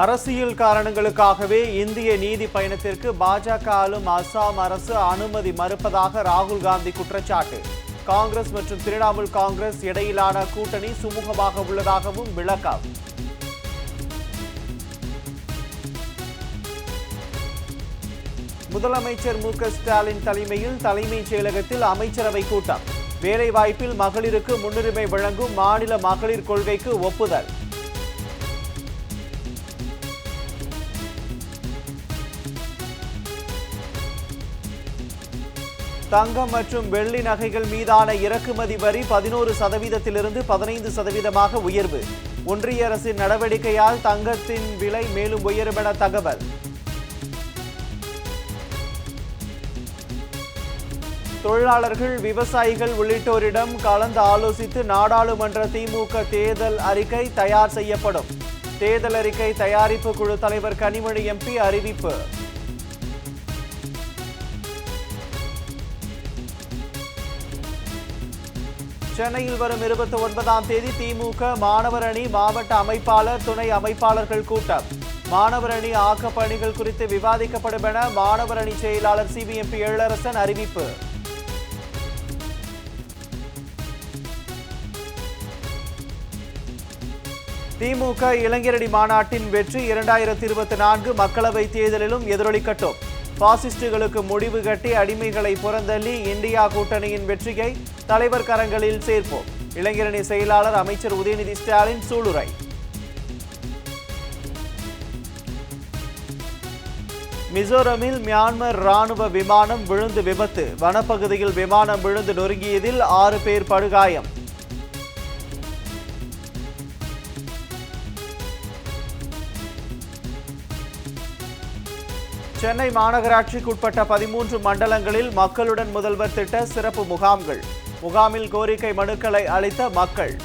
அரசியல் காரணங்களுக்காகவே இந்திய நீதி பயணத்திற்கு பாஜக ஆளும் அசாம் அரசு அனுமதி மறுப்பதாக ராகுல் காந்தி குற்றச்சாட்டு. காங்கிரஸ் மற்றும் திரிணாமுல் காங்கிரஸ் இடையிலான கூட்டணி சுமூகமாக உள்ளதாகவும் விளக்கம். முதலமைச்சர் மு க ஸ்டாலின் தலைமையில் தலைமைச் செயலகத்தில் அமைச்சரவை கூட்டம். வேலைவாய்ப்பில் மகளிருக்கு முன்னுரிமை வழங்கும் மாநில மகளிர் கொள்கைக்கு ஒப்புதல். தங்கம் மற்றும் வெள்ளி நகைகள் மீதான இறக்குமதி வரி பதினோரு சதவீதத்திலிருந்து பதினைந்து சதவீதமாக உயர்வு. ஒன்றிய அரசின் நடவடிக்கையால் தங்கத்தின் விலை மேலும் உயரும் என தகவல். தொழிலாளர்கள் விவசாயிகள் உள்ளிட்டோரிடம் கலந்து ஆலோசித்து நாடாளுமன்ற திமுக தேர்தல் அறிக்கை தயார் செய்யப்படும். தேர்தல் அறிக்கை தயாரிப்பு குழு தலைவர் கனிமொழி எம்பி அறிவிப்பு. சென்னையில் வரும் இருபத்தி ஒன்பதாம் தேதி திமுக மாணவர் அணி மாவட்ட அமைப்பாளர் துணை அமைப்பாளர்கள் கூட்டம். மாணவர் அணி ஆக்கப் பணிகள் குறித்து விவாதிக்கப்படும் என மாணவர் அணி செயலாளர் சிபிஎம்பி எழிலரசன் அறிவிப்பு. திமுக இளைஞரணி மாநாட்டின் வெற்றி இரண்டாயிரத்தி இருபத்தி நான்கு மக்களவைத் தேர்தலிலும் எதிரொலிக்கட்டும். பாசிஸ்டுகளுக்கு முடிவு கட்டி அடிமைகளை புறந்தள்ளி இந்தியா கூட்டணியின் வெற்றியை தலைவர் கரங்களில் சேர்ப்போம். இளைஞரணி செயலாளர் அமைச்சர் உதயநிதி ஸ்டாலின் சூளுரை. மிசோரமில் மியான்மர் ராணுவ விமானம் விழுந்து விபத்து. வனப்பகுதியில் விமானம் விழுந்து நொறுங்கியதில் ஆறு பேர் படுகாயம். சென்னை மாநகராட்சிக்குட்பட்ட பதிமூன்று மண்டலங்களில் மக்களுடன் முதல்வர் திட்ட சிறப்பு முகாம்கள். முகாமில் கோரிக்கை மனுக்களை அளித்த மக்கள்.